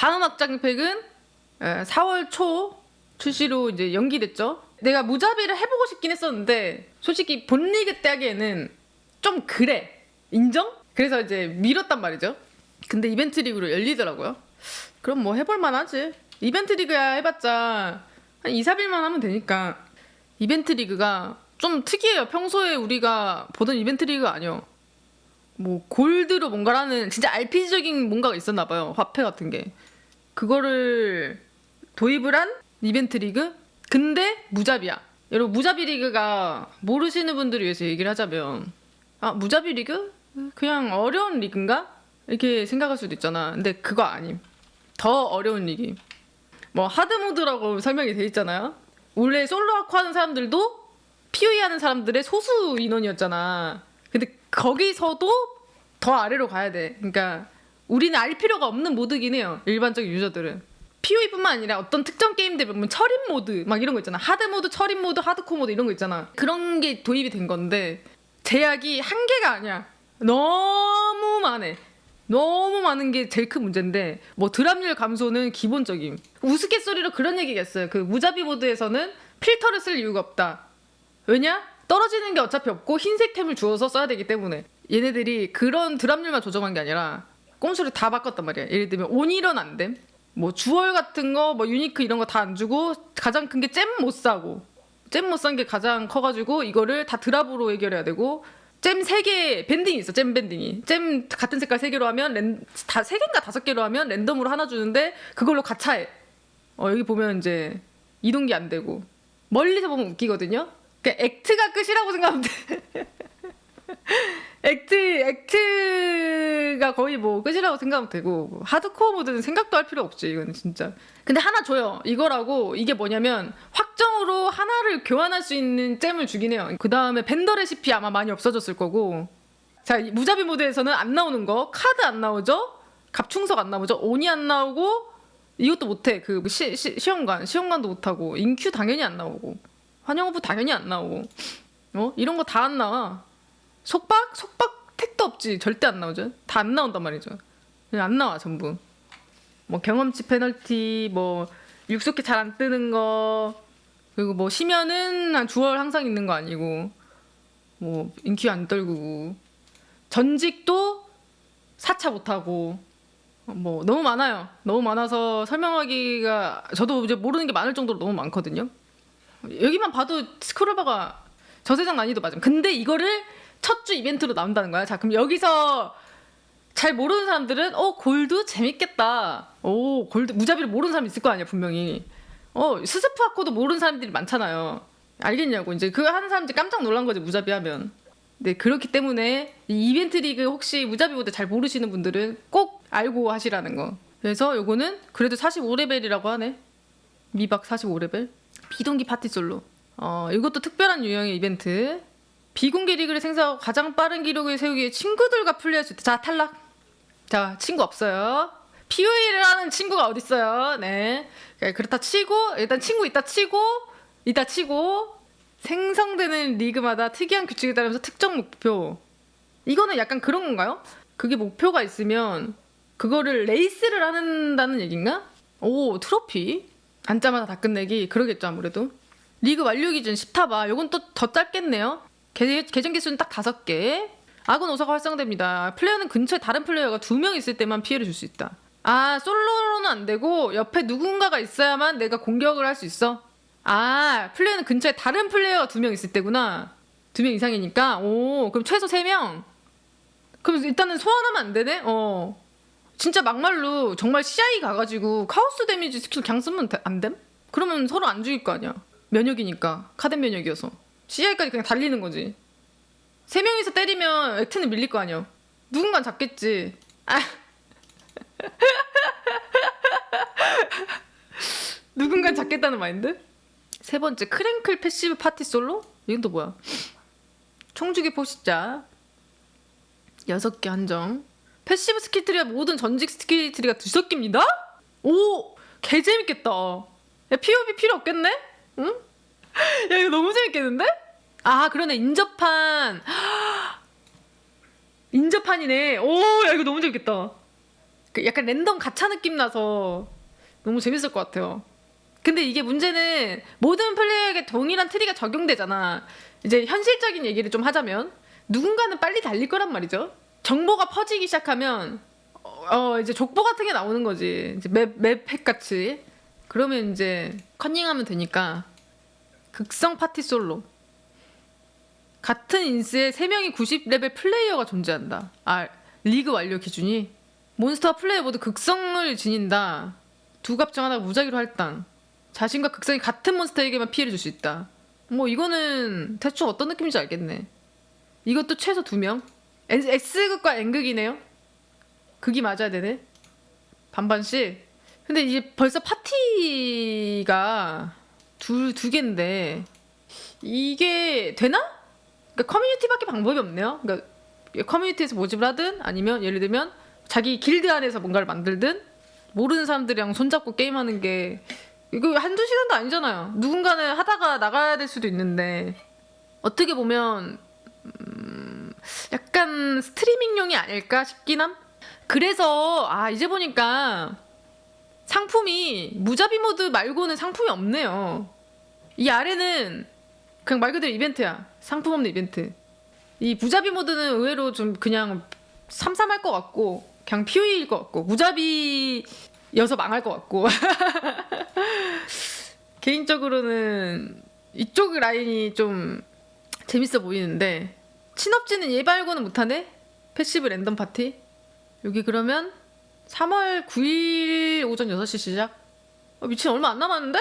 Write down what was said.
다음 확장팩은 4월 초 출시로 이제 연기됐죠. 내가 무자비를 해보고 싶긴 했었는데 솔직히 본 리그 때 하기에는 좀 그래 인정? 그래서 이제 미뤘단 말이죠. 근데 이벤트 리그로 열리더라고요. 그럼 뭐 해볼 만 하지. 이벤트 리그야 해봤자 한 2, 3일만 하면 되니까. 이벤트 리그가 좀 특이해요. 평소에 우리가 보던 이벤트 리그가 아니요. 뭐 골드로 뭔가라는 진짜 RPG적인 뭔가가 있었나 봐요. 화폐 같은 게. 그거를 도입을 한 이벤트 리그? 근데 무자비야. 여러분 무자비 리그가 모르시는 분들을 위해서 얘기를 하자면 아 무자비 리그? 그냥 어려운 리그인가? 이렇게 생각할 수도 있잖아. 근데 그거 아님. 더 어려운 리그. 뭐 하드 모드라고 설명이 돼 있잖아요. 원래 솔로 아쿠 하는 사람들도 POE 하는 사람들의 소수 인원이었잖아. 근데 거기서도 더 아래로 가야 돼. 그러니까 우리는 알 필요가 없는 모드긴 해요. 일반적인 유저들은. POE뿐만 아니라 어떤 특정 게임들 보면 철인 모드 막 이런 거 있잖아. 하드 모드, 철인 모드, 하드코어 모드 이런 거 있잖아. 그런 게 도입이 된 건데 제약이 한 개가 아니야. 너무 많네. 너무 많은 게 제일 큰 문제인데 뭐 드랍률 감소는 기본적임. 우스갯소리로 그런 얘기가 있어요. 그 무자비 모드에서는 필터를 쓸 이유가 없다. 왜냐? 떨어지는 게 어차피 없고 흰색 템을 주어서 써야 되기 때문에 얘네들이 그런 드랍률만 조정한 게 아니라 꼼수를 다 바꿨단 말이야. 예를 들면 온이런 안 됨. 뭐 주얼 같은 거, 뭐 유니크 이런 거 다 안 주고 가장 큰 게 잼 못 사고 잼 못 산 게 가장 커가지고 이거를 다 드랍으로 해결해야 되고 잼 세 개 밴딩이 있어. 잼 밴딩이 잼 같은 색깔 세 개로 하면 랜, 다세 개인가 다섯 개로 하면 랜덤으로 하나 주는데 그걸로 가차해. 어 여기 보면 이제 이동기 안 되고 멀리서 보면 웃기거든요. 그러니까 액트가 끝이라고 생각하면 돼. 액트 액트가 거의 뭐 끝이라고 생각하면 되고 하드코어 모드는 생각도 할 필요 없지 이거는 진짜. 근데 하나 줘요. 이거라고 이게 뭐냐면 확정으로 하나를 교환할 수 있는 잼을 주긴 해요. 그 다음에 벤더 레시피 아마 많이 없어졌을 거고. 자이 무자비 모드에서는 안 나오는 거 카드 안 나오죠. 갑충석 안 나오죠. 온이 안 나오고 이것도 못해. 그 시, 시, 시험관 시험관도 못하고 인큐 당연히 안 나오고 환영호부 당연히 안 나오고 어 이런 거 다 안 나와. 속박? 속박 택도 없지. 절대 안 나오죠. 다 안 나온단 말이죠. 안 나와 전부. 뭐 경험치 페널티, 뭐 육속기 잘안 뜨는 거, 그리고 뭐 시면은 한 주얼 항상 있는 거 아니고, 뭐 인큐 안 떨구고, 전직도 4차 못 하고, 뭐 너무 많아요. 너무 많아서 설명하기가 저도 이제 모르는 게 많을 정도로 너무 많거든요. 여기만 봐도 스크롤바가 저세상 난이도 맞음. 근데 이거를 첫 주 이벤트로 나온다는 거야. 자, 그럼 여기서 잘 모르는 사람들은 어 골드 재밌겠다. 오 골드 무자비를 모르는 사람 있을 거 아니야 분명히. 어 스스프 아코도 모르는 사람들이 많잖아요. 알겠냐고 이제 그거 하는 사람들이 깜짝 놀란 거지 무자비 하면. 네 그렇기 때문에 이 이벤트 리그 혹시 무자비 모드 잘 모르시는 분들은 꼭 알고 하시라는 거. 그래서 요거는 그래도 45레벨이라고 하네. 미박 45레벨. 비동기 파티 솔로. 어 이것도 특별한 유형의 이벤트. 비공개 리그를 생성하고 가장 빠른 기록을 세우기 위해 친구들과 플레이할 수 있다. 자, 탈락. 자, 친구 없어요. POE를 하는 친구가 어딨어요. 네. 그러니까 그렇다 치고, 일단 친구 있다 치고, 있다 치고, 생성되는 리그마다 특이한 규칙에 따르면서 특정 목표. 이거는 약간 그런 건가요? 그게 목표가 있으면, 그거를 레이스를 한다는 얘기인가? 오, 트로피. 앉자마자 다 끝내기. 그러겠죠, 아무래도. 리그 완료 기준 10타바. 요건 또 더 짧겠네요. 개, 계정 개수는 딱 다섯 개. 아군 오사가 활성됩니다. 플레이어는 근처에 다른 플레이어가 두 명 있을 때만 피해를 줄 수 있다. 아 솔로로는 안 되고 옆에 누군가가 있어야만 내가 공격을 할 수 있어. 아 플레이어는 근처에 다른 플레이어가 두 명 있을 때구나. 두 명 이상이니까. 오 그럼 최소 세 명. 그럼 일단은 소환하면 안 되네. 어. 진짜 막말로 정말 CI 가가지고 카오스 데미지 스킬 그냥 쓰면 돼- 안 됨? 그러면 서로 안 죽일 거 아니야. 면역이니까 카덴 면역이어서. CI까지 그냥 달리는 거지. 세 명이서 때리면 액트는 밀릴 거 아니야. 누군간 잡겠지. 아. 누군간 잡겠다는 마인드? 세 번째 크랭클 패시브 파티 솔로? 이건 또 뭐야? 총주기 포식자 여섯 개 한정. 패시브 스킬 트리와 모든 전직 스킬 트리가 뒤섞입니다? 오! 개 재밌겠다. 야, POB 필요 없겠네? 응? 야 이거 너무 재밌겠는데? 아 그러네 인접판 인접판이네 오 야 이거 너무 재밌겠다 그 약간 랜덤 가차 느낌 나서 너무 재밌을 것 같아요. 근데 이게 문제는 모든 플레이어에게 동일한 트리가 적용되잖아. 이제 현실적인 얘기를 좀 하자면 누군가는 빨리 달릴 거란 말이죠. 정보가 퍼지기 시작하면 어, 어, 이제 족보 같은 게 나오는 거지. 이제 맵, 맵팩 같이. 그러면 이제 컨닝하면 되니까 극성 파티 솔로. 같은 인스에 3명이 90레벨 플레이어가 존재한다. 아, 리그 완료 기준이 몬스터와 플레이어 모두 극성을 지닌다. 두 갑정 하나 무작위로 할당. 자신과 극성이 같은 몬스터에게만 피해를 줄 수 있다. 뭐 이거는 대충 어떤 느낌인지 알겠네. 이것도 최소 두 명. S극과 N극이네요. 극이 맞아야 되네. 반반씩. 근데 이제 벌써 파티가 두, 두 개인데 이게 되나? 그러니까 커뮤니티밖에 방법이 없네요. 그러니까 커뮤니티에서 모집을 하든 아니면 예를 들면 자기 길드 안에서 뭔가를 만들든 모르는 사람들이랑 손잡고 게임하는 게 이거 한두 시간도 아니잖아요. 누군가는 하다가 나가야 될 수도 있는데 어떻게 보면 음, 약간 스트리밍용이 아닐까 싶긴 함. 그래서 아 이제 보니까 상품이 무자비 모드 말고는 상품이 없네요. 이 아래는 그냥 말 그대로 이벤트야. 상품 없는 이벤트. 이 무자비 모드는 의외로 좀 그냥 삼삼할 것 같고 그냥 POE일 것 같고 무자비여서 망할 것 같고 개인적으로는 이쪽 라인이 좀 재밌어 보이는데 친업지는 얘 말고는 못하네 패시브 랜덤 파티 여기 그러면 3월 9일 오전 6시 시작 어, 미친 얼마 안 남았는데?